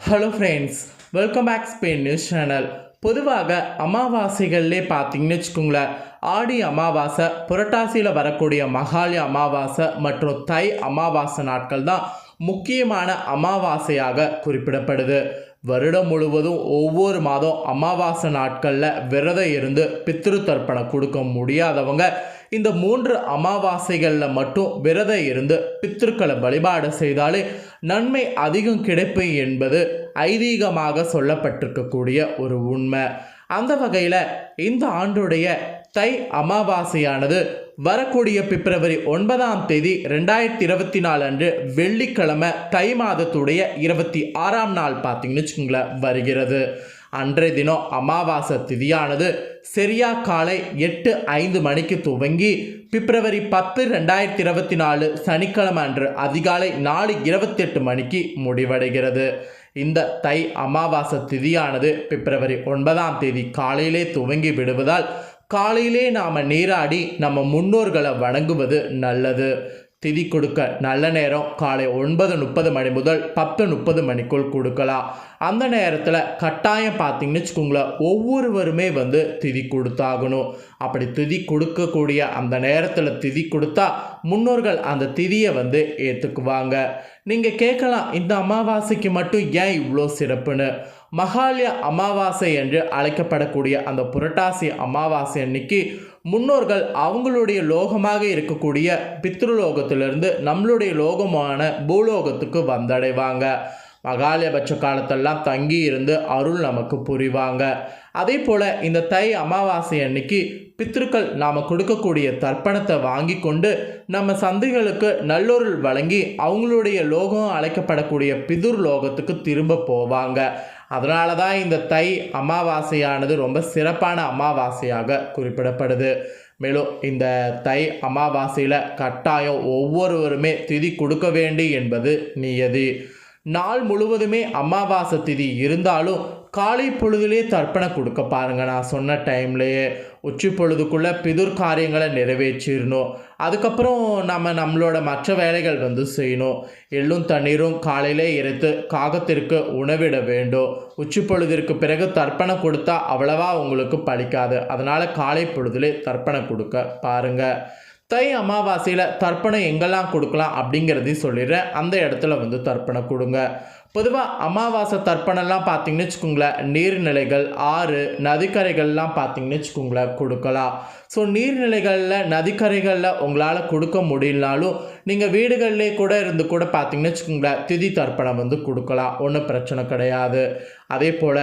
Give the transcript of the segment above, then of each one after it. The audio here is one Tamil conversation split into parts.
Hello friends welcome back Spain news channel பொதுவாக அமாவாசைகள்லே பார்த்தீங்கன்னு வச்சுக்கோங்களேன் ஆடி அமாவாசை புரட்டாசியில் வரக்கூடிய மகாளி அமாவாசை மற்றும் தை அமாவாசை நாட்கள் தான் முக்கியமான அமாவாசையாக குறிப்பிடப்படுது. வருடம் முழுவதும் ஒவ்வொரு மாதம் அமாவாசை நாட்களில் விரதம் இருந்து பித்ரு தர்ப்பணம் கொடுக்க முடியாதவங்க இந்த மூன்று அமாவாசைகளில் மட்டும் விரதம் இருந்து பித்ருக்களை வழிபாடு செய்தாலே நன்மை அதிகம் கிடைப்பு என்பது ஐதீகமாக சொல்லப்பட்டிருக்கக்கூடிய ஒரு உண்மை. அந்த வகையில் இந்த ஆண்டுடைய தை அமாவாசையானது வரக்கூடிய பிப்ரவரி ஒன்பதாம் தேதி ரெண்டாயிரத்தி இருபத்தி நாலு அன்று வெள்ளிக்கிழமை தை மாதத்துடைய இருபத்தி ஆறாம் நாள் பார்த்தீங்கன்னு வச்சுக்கோங்களேன் வருகிறது. அன்றைய தினம் அமாவாசை திதியானது செரியா காலை எட்டு ஐந்து மணிக்கு துவங்கி பிப்ரவரி பத்து ரெண்டாயிரத்தி இருபத்தி நாலு சனிக்கிழமை அன்று அதிகாலை நாலு இருபத்தெட்டு மணிக்கு முடிவடைகிறது. இந்த தை அமாவாசை திதியானது பிப்ரவரி ஒன்பதாம் தேதி காலையிலே துவங்கி விடுவதால் காலையிலே நாம் நீராடி நம்ம முன்னோர்களை வணங்குவது நல்லது. திதி கொடுக்க நல்ல நேரம் காலை ஒன்பது முப்பது மணி முதல் பத்து முப்பது மணிக்குள் கொடுக்கலாம். அந்த நேரத்தில் கட்டாயம் பார்த்தீங்கன்னு வச்சுக்கோங்களேன் ஒவ்வொருவருமே வந்து திதி கொடுத்தாகணும். அப்படி திதி கொடுக்கக்கூடிய அந்த நேரத்தில் திதி கொடுத்தா முன்னோர்கள் அந்த திதியை வந்து ஏற்றுக்குவாங்க நீங்கள் கேட்கலாம் இந்த அமாவாசைக்கு மட்டும் ஏன் இவ்வளோ சிறப்புன்னு? மகாலய அமாவாசை என்று அழைக்கப்படக்கூடிய அந்த புரட்டாசி அமாவாசை அன்னைக்கு முன்னோர்கள் அவங்களுடைய லோகமாக இருக்கக்கூடிய பித்ருலோகத்திலிருந்து நம்மளுடைய லோகமான பூலோகத்துக்கு வந்தடைவாங்க. மகாலயபட்ச காலத்தெல்லாம் தங்கி இருந்து அருள் நமக்கு புரிவாங்க. அதே போல் இந்த தை அமாவாசை அன்னைக்கு பித்ருக்கள் நாம் கொடுக்கக்கூடிய தர்ப்பணத்தை வாங்கி கொண்டு நம்ம சந்தைகளுக்கு நல்லொருள் வழங்கி அவங்களுடைய லோகம் அழைக்கப்படக்கூடிய பிதுர் லோகத்துக்கு திரும்ப போவாங்க. அதனால தான் இந்த தை அமாவாசையானது ரொம்ப சிறப்பான அமாவாசையாக குறிப்பிடப்படுது. மேலும் இந்த தை அமாவாசையில் கட்டாயம் ஒவ்வொருவருமே திதி கொடுக்க வேண்டி என்பது நியதி. நாள் முழுவதுமே அமாவாசை திதி இருந்தாலும் காலை பொழுதுலேயே தர்ப்பணம் கொடுக்க பாருங்கள் நான் சொன்ன டைம்லேயே உச்சி பொழுதுக்குள்ளே பிதுர் காரியங்களை நிறைவேற்றிடணும். அதுக்கப்புறம் நம்ம நம்மளோட மற்ற வேலைகள் வந்து செய்யணும். எள்ளும் தண்ணீரும் காலையிலே இறைத்து காகத்திற்கு உணவிட வேண்டும். உச்சி பொழுதிற்கு பிறகு தர்ப்பணம் கொடுத்தா அவ்வளவா உங்களுக்கு பலிக்காது அதனால் காலை பொழுதுலே தர்ப்பணம் கொடுக்க பாருங்கள் தை அமாவாசையில் தர்ப்பணம் எங்கெல்லாம் கொடுக்கலாம் அப்படிங்கிறதையும் சொல்லிடுறேன். அந்த இடத்துல வந்து தர்ப்பணம் கொடுங்க. பொதுவாக அமாவாசை தர்ப்பணம்லாம் பார்த்தீங்கன்னு வச்சுக்கோங்களேன். நீர்நிலைகள் ஆறு நதிக்கரைகள்லாம் பார்த்தீங்கன்னு வச்சுக்கோங்களேன் கொடுக்கலாம் ஸோ நீர்நிலைகளில் நதிக்கரைகளில் உங்களால் கொடுக்க முடியலனாலும் நீங்கள் வீடுகள்லேயே கூட இருந்து கூட பார்த்தீங்கன்னு வச்சுக்கோங்களேன் திதி தர்ப்பணம் வந்து கொடுக்கலாம் ஒன்றும் பிரச்சனை கிடையாது. அதே போல்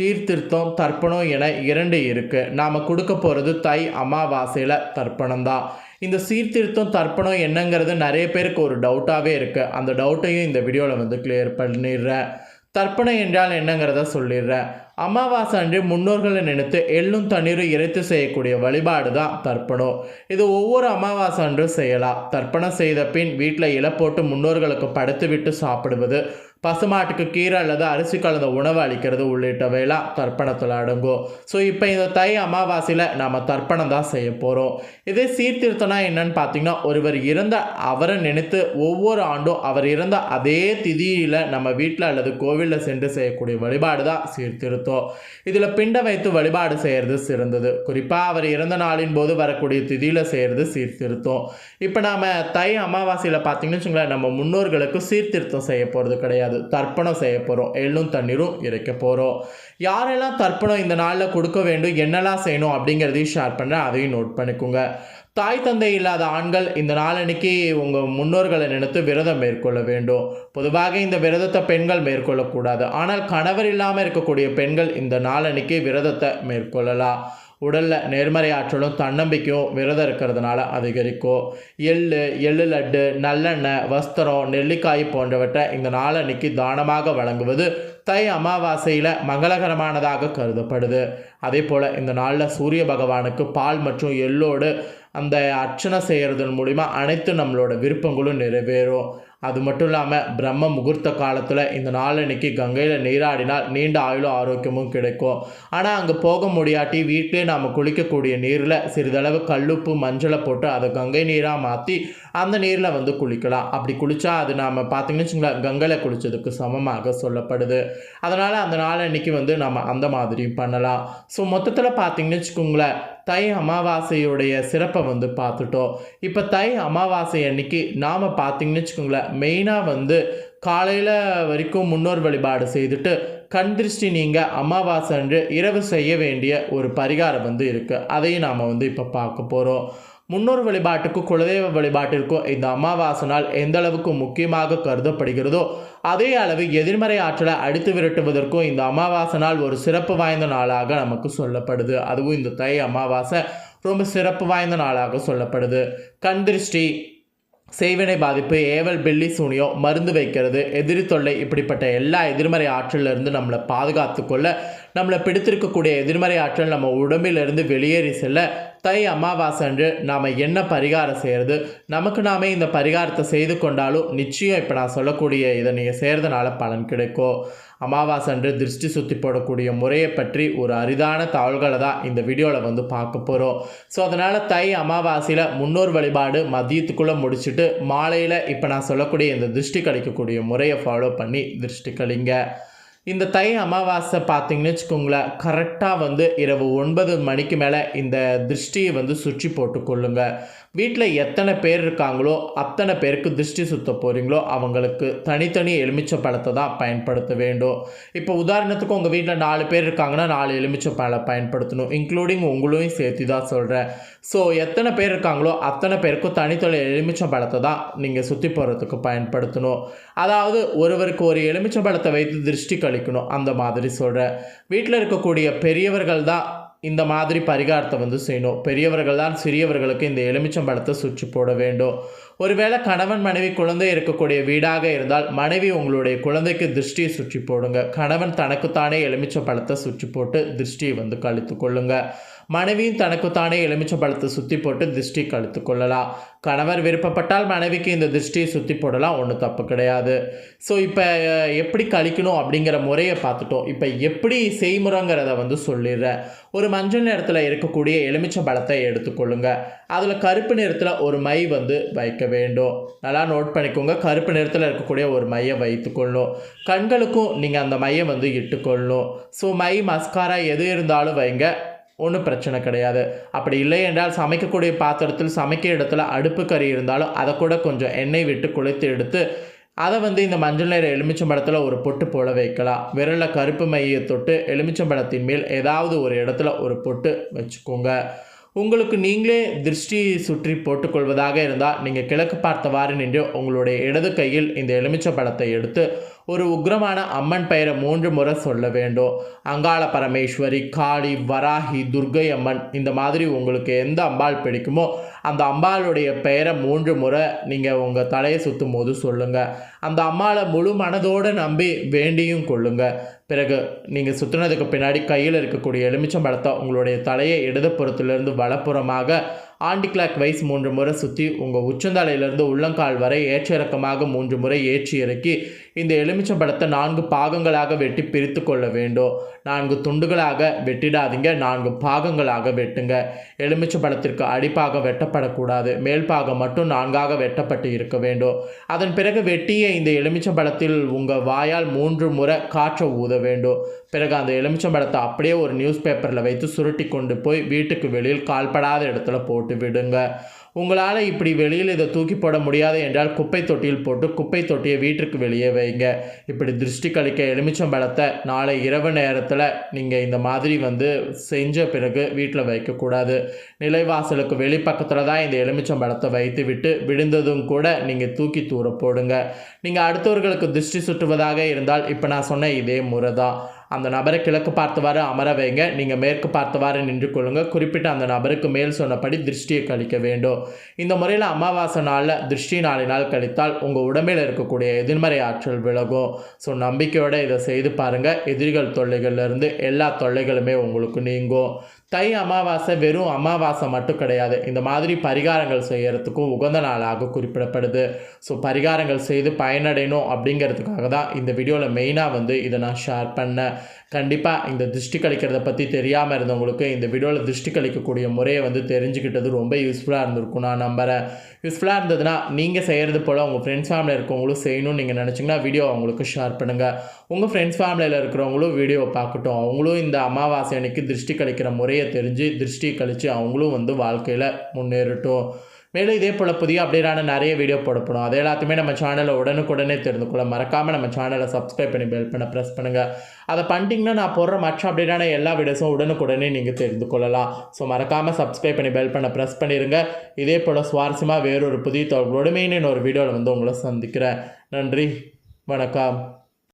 தீர்த்திருத்தம் தர்ப்பணம் என இரண்டு இருக்குது நாம் கொடுக்க போகிறது தை அமாவாசையில் தர்ப்பணம் தான் இந்த சீர்திருத்தம் தர்ப்பணம் என்னங்கிறது நிறைய பேருக்கு ஒரு டவுட்டாகவே இருக்குது அந்த டவுட்டையும் இந்த வீடியோவில் வந்து கிளியர் பண்ணிடுறேன் தர்ப்பணம் என்றால் என்னங்கிறத சொல்லிடுறேன் அமாவாசை அன்று முன்னோர்களை நினைத்து எள்ளும் தண்ணீரும் இறைத்து செய்யக்கூடிய வழிபாடு தான் தர்ப்பணம். இது ஒவ்வொரு அமாவாசை அன்றும் செய்யலாம். தர்ப்பணம் செய்த பின் வீட்டில் இலை போட்டு முன்னோர்களுக்கு படுத்து விட்டு சாப்பிடுவது பசுமாட்டுக்கு கீரை அல்லது அரிசி கலந்த உணவு அளிக்கிறது உள்ளிட்டவையெல்லாம் தர்ப்பணத்தில் அடங்கும். ஸோ இப்போ இந்த தை அமாவாசையில் நாம் தர்ப்பணம் தான் செய்ய போகிறோம் இதே சீர்திருத்தம்னா என்னன்னு பார்த்தீங்கன்னா ஒருவர் இறந்த அவரை நினைத்து ஒவ்வொரு ஆண்டும் அவர் இறந்த அதே திதியில் நம்ம வீட்டில் அல்லது கோவிலில் சென்று செய்யக்கூடிய வழிபாடு தான் சீர்திருத்தம். இதில் பிண்டை வைத்து வழிபாடு செய்கிறது சிறந்தது. குறிப்பாக அவர் இறந்த நாளின் போது வரக்கூடிய திதியில் செய்கிறது சீர்திருத்தம். இப்போ நாம் தை அமாவாசையில் பார்த்தீங்கன்னு வச்சுங்களேன் நம்ம முன்னோர்களுக்கு சீர்திருத்தம் செய்ய போகிறது கிடையாது. தர்ப்பணம் செய்ய போகிறோம் எள்ளும் தண்ணீரும் இறைக்க போகிறோம் யாரெல்லாம் தர்ப்பணம் இந்த நாளில் கொடுக்க வேண்டும் என்னெல்லாம் செய்யணும் அப்படிங்கிறதையும் ஷேர் பண்ணுறேன் அதையும் நோட் பண்ணிக்கோங்க. தாய் தந்தை இல்லாத ஆண்கள் இந்த நாளன்னைக்கு உங்கள் முன்னோர்களை நினைத்து விரதம் மேற்கொள்ள வேண்டும். பொதுவாக இந்த விரதத்தை பெண்கள் மேற்கொள்ளக்கூடாது ஆனால் கணவர் இல்லாமல் இருக்கக்கூடிய பெண்கள் இந்த நாளன்னைக்கு விரதத்தை மேற்கொள்ளலாம். உடலில் நேர்மறை ஆற்றலும் தன்னம்பிக்கையும் விரதம் இருக்கிறதுனால அதிகரிக்கும் எள் எள்ளு லட்டு நல்லெண்ணெய் வஸ்திரம் நெல்லிக்காய் போன்றவற்றை இந்த நாளன்னைக்கு தானமாக வழங்குவது தை அமாவாசையில் மங்களகரமானதாக கருதப்படுது. அதே போல் இந்த நாளில் சூரிய பகவானுக்கு பால் மற்றும் எள்ளோடு அந்த அர்ச்சனை செய்கிறதன் மூலிமா அனைத்து நம்மளோட விருப்பங்களும் நிறைவேறும். அது மட்டும் இல்லாமல் பிரம்ம முகூர்த்த காலத்தில் இந்த நாளன்னைக்கு கங்கையில் நீராடினால் நீண்ட ஆயுளும் ஆரோக்கியமும் கிடைக்கும். ஆனால் அங்கே போக முடியாட்டி வீட்டிலே நாம் குளிக்கக்கூடிய நீரில் சிறிதளவு கல்லுப்பு மஞ்சளை போட்டு அதை கங்கை நீராக மாற்றி அந்த நீரில் வந்து குளிக்கலாம். அப்படி குளித்தா அது நாம் பார்த்திங்கன்னு வச்சுங்களேன் கங்கையில் குளித்ததுக்கு சமமாக சொல்லப்படுது. அதனால் அந்த நாளன்னைக்கு வந்து நம்ம அந்த மாதிரியும் பண்ணலாம். ஸோ மொத்தத்தில் பார்த்தீங்கன்னு வச்சுக்கோங்களேன் தை அமாவாசையுடைய சிறப்பை வந்து பார்த்துட்டோம். இப்போ தை அமாவாசை அன்னைக்கு நாம் பார்த்தீங்கன்னு வச்சுக்கோங்களேன் மெயினாக வந்து காலையில் வரைக்கும் முன்னோர் வழிபாடு செய்துட்டு கண் திருஷ்டி நீங்கள் அமாவாசை அன்று இரவு செய்ய வேண்டிய ஒரு பரிகாரம் வந்து இருக்குது அதையும் நாம் வந்து இப்போ பார்க்க போகிறோம் முன்னோர் வழிபாட்டுக்கும் குலதெய்வ வழிபாட்டிற்கும் இந்த அமாவாசை நாள் எந்த அளவுக்கு முக்கியமாக கருதப்படுகிறதோ அதே அளவு எதிர்மறை ஆற்றலை அடித்து விரட்டுவதற்கும் இந்த அமாவாசை நாள் ஒரு சிறப்பு வாய்ந்த நாளாக நமக்கு சொல்லப்படுது. அதுவும் இந்த தை அமாவாசை ரொம்ப சிறப்பு வாய்ந்த நாளாக சொல்லப்படுது. கண் திருஷ்டி செய்வினை பாதிப்பு ஏவல் பெல்லி சூனியோ மருந்து வைக்கிறது எதிரி தொல்லை இப்படிப்பட்ட எல்லா எதிர்மறை ஆற்றிலிருந்து நம்மளை பாதுகாத்து கொள்ள நம்மளை பிடித்திருக்கக்கூடிய எதிர்மறை ஆற்றல் நம்ம உடம்பிலிருந்து வெளியேறி செல்ல தை அமாவாசை அன்று நாம் என்ன பரிகாரம் செய்கிறது நமக்கு நாமே இந்த பரிகாரத்தை செய்து கொண்டாலும் நிச்சயம் இப்போ நான் சொல்லக்கூடிய இதை நீங்கள் செய்கிறதுனால பலன் கிடைக்கும். அமாவாசை அன்று திருஷ்டி சுற்றி போடக்கூடிய முறையை பற்றி ஒரு அரிதான தகவல்களை தான் இந்த வீடியோவில் வந்து பார்க்க போகிறோம் ஸோ அதனால் தை அமாவாசையில் முன்னோர் வழிபாடு மதியத்துக்குள்ளே முடிச்சுட்டு மாலையில் இப்போ நான் சொல்லக்கூடிய இந்த திருஷ்டி கழிக்கக்கூடிய முறையை ஃபாலோ பண்ணி திருஷ்டி கழிங்க. இந்த தை அமாவாசை பார்த்தீங்கன்னு வச்சுக்கோங்களேன் கரெக்டாக வந்து இரவு ஒன்பது மணிக்கு மேலே இந்த திருஷ்டியை வந்து சுற்றி போட்டுக்கொள்ளுங்கள் வீட்டில் எத்தனை பேர் இருக்காங்களோ அத்தனை பேருக்கு திருஷ்டி சுத்த போகிறீங்களோ அவங்களுக்கு தனித்தனி எலுமிச்சை பழத்தை தான் பயன்படுத்த வேண்டும். இப்போ உதாரணத்துக்கு உங்கள் வீட்டில் நாலு பேர் இருக்காங்கன்னா நாலு எலுமிச்சை பழம் பயன்படுத்தணும். இன்க்ளூடிங் உங்களையும் சேர்த்து தான் சொல்கிறேன் ஸோ எத்தனை பேர் இருக்காங்களோ அத்தனை பேருக்கும் தனித்தனி எலுமிச்சை பழத்தை தான் நீங்கள் சுற்றி போகிறதுக்கு பயன்படுத்தணும். அதாவது ஒருவருக்கு ஒரு எலுமிச்சை பழத்தை வைத்து திருஷ்டி கழிக்கணும். அந்த மாதிரி சொல்கிறேன் வீட்டில் இருக்கக்கூடிய பெரியவர்கள் தான் இந்த மாதிரி பரிகாரத்தை வந்து செய்யணும். பெரியவர்கள் தான் சிறியவர்களுக்கு இந்த எலுமிச்சம்பழத்தை சுற்றி போட வேண்டும். ஒருவேளை கணவன் மனைவி குழந்தை இருக்கக்கூடிய வீடாக இருந்தால் மனைவி உங்களுடைய குழந்தைக்கு திருஷ்டியை சுற்றி போடுங்க. கணவன் தனக்குத்தானே எலுமிச்சம்பழத்தை சுற்றி போட்டு திருஷ்டியை வந்து கழித்து கொள்ளுங்க. மனைவியும் தனக்குத்தானே எலுமிச்சம்பழத்தை சுற்றி போட்டு திருஷ்டி கழித்து கொள்ளலாம். கணவர் விருப்பப்பட்டால் மனைவிக்கு இந்த திருஷ்டியை சுற்றி போடலாம் ஒன்றும் தப்பு கிடையாது. ஸோ இப்போ எப்படி கழிக்கணும் அப்படிங்கிற முறையை பார்த்துட்டோம். இப்போ எப்படி செய்முறைங்கிறத வந்து சொல்லிடுறேன். ஒரு மஞ்சள் நிறத்தில் இருக்கக்கூடிய எலுமிச்சை பழத்தை எடுத்துக்கொள்ளுங்க அதில் கருப்பு நிறத்தில் ஒரு மை வந்து வைக்க வேண்டும். நல்லா நோட் பண்ணிக்கோங்க. கருப்பு நிறத்தில் இருக்கக்கூடிய ஒரு மையை வைத்துக்கொள்ளணும் கண்களுக்கும் நீங்கள் அந்த மையை வந்து இட்டுக்கொள்ளணும் ஸோ மை மஸ்காரா எது இருந்தாலும் வைங்க. ஒன்றும் பிரச்சனை கிடையாது. அப்படி இல்லை என்றால் சமைக்கக்கூடிய பாத்திரத்தில் சமைக்க இடத்துல அடுப்பு கறி இருந்தாலும் அதை கூட கொஞ்சம் எண்ணெய் விட்டு குளித்து எடுத்து அதை வந்து இந்த மஞ்சள் நிற எலுமிச்சம்பழத்தில் ஒரு பொட்டு போல வைக்கலாம். விரலில் கருப்பு மையை தொட்டு எலுமிச்சம்பழத்தின் மேல் ஏதாவது ஒரு இடத்துல ஒரு பொட்டு வச்சுக்கோங்க. உங்களுக்கு நீங்களே திருஷ்டி சுற்றி போட்டுக்கொள்வதாக இருந்தால் நீங்கள் கிழக்கு பார்த்தவாறு நின்று உங்களுடைய இடது கையில் இந்த எலுமிச்சை பழத்தை எடுத்து ஒரு உக்ரமான அம்மன் பெயரை மூன்று முறை சொல்ல வேண்டும். அங்காள பரமேஸ்வரி காளி வராகி துர்கை அம்மன் இந்த மாதிரி உங்களுக்கு எந்த அம்பாள் பிடிக்குமோ அந்த அம்பாளுடைய பெயரை மூன்று முறை நீங்கள் உங்கள் தலையை சுற்றும் போது சொல்லுங்கள் அந்த அம்மாவை முழு மனதோடு நம்பி வேண்டியும் கொள்ளுங்கள் பிறகு நீங்கள் சுற்றுனதுக்கு பின்னாடி கையில் இருக்கக்கூடிய எலுமிச்சம்பழத்தை உங்களுடைய தலையை இடதுபுறத்திலிருந்து வலப்புறமாக ஆண்டி கிளாக் வைஸ் மூன்று முறை சுற்றி உங்கள் உச்சந்தலையிலிருந்து உள்ளங்கால் வரை ஏற்ற இறக்கமாக மூன்று முறை ஏற்றி இறக்கி இந்த எலுமிச்சம்பழத்தை நான்கு பாகங்களாக வெட்டி பிரித்து கொள்ள வேண்டும். நான்கு துண்டுகளாக வெட்டிடாதீங்க நான்கு பாகங்களாக வெட்டுங்க. எலுமிச்சை பழத்திற்கு வெட்டப்படக்கூடாது மேல் பாகம் மட்டும் நான்காக வெட்டப்பட்டு இருக்க வேண்டும். அதன் பிறகு வெட்டிய இந்த எலுமிச்சம்பழத்தில் உங்கள் வாயால் மூன்று முறை காற்றை ஊத வேண்டும். பிறகு அந்த எலுமிச்சம்பழத்தை அப்படியே ஒரு நியூஸ் பேப்பரில் வைத்து சுருட்டி கொண்டு போய் வீட்டுக்கு வெளியில் கால்படாத இடத்துல போட்டு விடுங்க. உங்களால் இப்படி வெளியில் இதை தூக்கி போட முடியாது என்றால் குப்பை தொட்டியில் போட்டு குப்பை தொட்டியை வீட்டிற்கு வெளியே வைங்க. இப்படி திருஷ்டி கழிக்க எலுமிச்சம்பழத்தை நாளை இரவு நேரத்தில் நீங்கள் இந்த மாதிரி வந்து செஞ்ச பிறகு வீட்டில் வைக்கக்கூடாது நிலைவாசலுக்கு வெளிப்பக்கத்தில் தான் இந்த எலுமிச்சம்பழத்தை வைத்து விட்டு விழுந்ததும் கூட நீங்கள் தூக்கி தூர போடுங்க. நீங்கள் அடுத்தவர்களுக்கு திருஷ்டி சுற்றுவதாக இருந்தால் இப்போ நான் சொன்ன இதே முறை தான் அந்த நபரை கிழக்கு பார்த்தவாறு அமர வைங்க. நீங்கள் மேற்கு பார்த்தவாறு நின்று கொள்ளுங்கள் குறிப்பிட்ட அந்த நபருக்கு மேல் சொன்னபடி திருஷ்டியை கழிக்க வேண்டும். இந்த முறையில் அமாவாசை நாளில் திருஷ்டி நாளினால் கழித்தால் உங்கள் உடம்பில் இருக்கக்கூடிய எதிர்மறை ஆற்றல் விலகும். ஸோ நம்பிக்கையோடு இதை செய்து பாருங்கள் எதிரிகள் தொல்லைகள்லேருந்து எல்லா தொல்லைகளுமே உங்களுக்கு நீங்கும். தை அமாவாசை வெறும் அமாவாசை மட்டும் கிடையாது. இந்த மாதிரி பரிகாரங்கள் செய்கிறதுக்கும் உகந்த நாளாக குறிப்பிடப்படுது. ஸோ பரிகாரங்கள் செய்து பயனடையணும் அப்படிங்கிறதுக்காக தான் இந்த வீடியோவில் மெயினாக வந்து இதை நான் ஷேர் பண்ணேன். கண்டிப்பாக இந்த திருஷ்டி கழிக்கிறத பற்றி தெரியாமல் இருந்தவங்களுக்கு இந்த வீடியோவில் திருஷ்டி கழிக்கக்கூடிய முறையை வந்து தெரிஞ்சுக்கிட்டது ரொம்ப யூஸ்ஃபுல்லாக இருந்திருக்கும். நான் நம்புகிறேன் யூஸ்ஃபுல்லாக இருந்ததுன்னா நீங்கள் செய்கிறது போல் உங்கள் ஃப்ரெண்ட்ஸ் ஃபேமிலியில் இருக்கவங்களும் செய்யணும்னு நீங்கள் நினச்சிங்கன்னா வீடியோ அவங்களுக்கு ஷேர் பண்ணுங்கள் உங்கள் ஃப்ரெண்ட்ஸ் ஃபேமிலியில் இருக்கிறவங்களும் வீடியோ பார்க்கட்டும். அவங்களும் இந்த அமாவாசை அன்னைக்கு திருஷ்டி கழிக்கிற முறையை தெரிஞ்சு திருஷ்டி கழித்து அவங்களும் வந்து வாழ்க்கையில் முன்னேறட்டும். மேலும் இதே போல் புதிய அப்டேட்டான நிறைய வீடியோ போடப்படும். அது எல்லாத்தையுமே நம்ம சேனலில் உடனுக்குடனே தெரிந்து கொள்ள மறக்காமல் நம்ம சேனலை சப்ஸ்கிரைப் பண்ணி பெல் பண்ண ப்ரெஸ் பண்ணுங்கள் அதை பண்ணிட்டீங்கன்னா நான் போடுற மற்ற அப்டேட்டான எல்லா வீடியோஸும் உடனுக்குடனே நீங்கள் தெரிந்து கொள்ளலாம் ஸோ மறக்காமல் சப்ஸ்கிரைப் பண்ணி பெல் பண்ண ப்ரெஸ் பண்ணிடுங்க இதே போல் சுவாரஸ்யமாக வேறொரு புதிய தொடர்களோடு மெயின் ஒரு வீடியோவில் வந்து உங்களை சந்திக்கிறேன். நன்றி. வணக்கம்.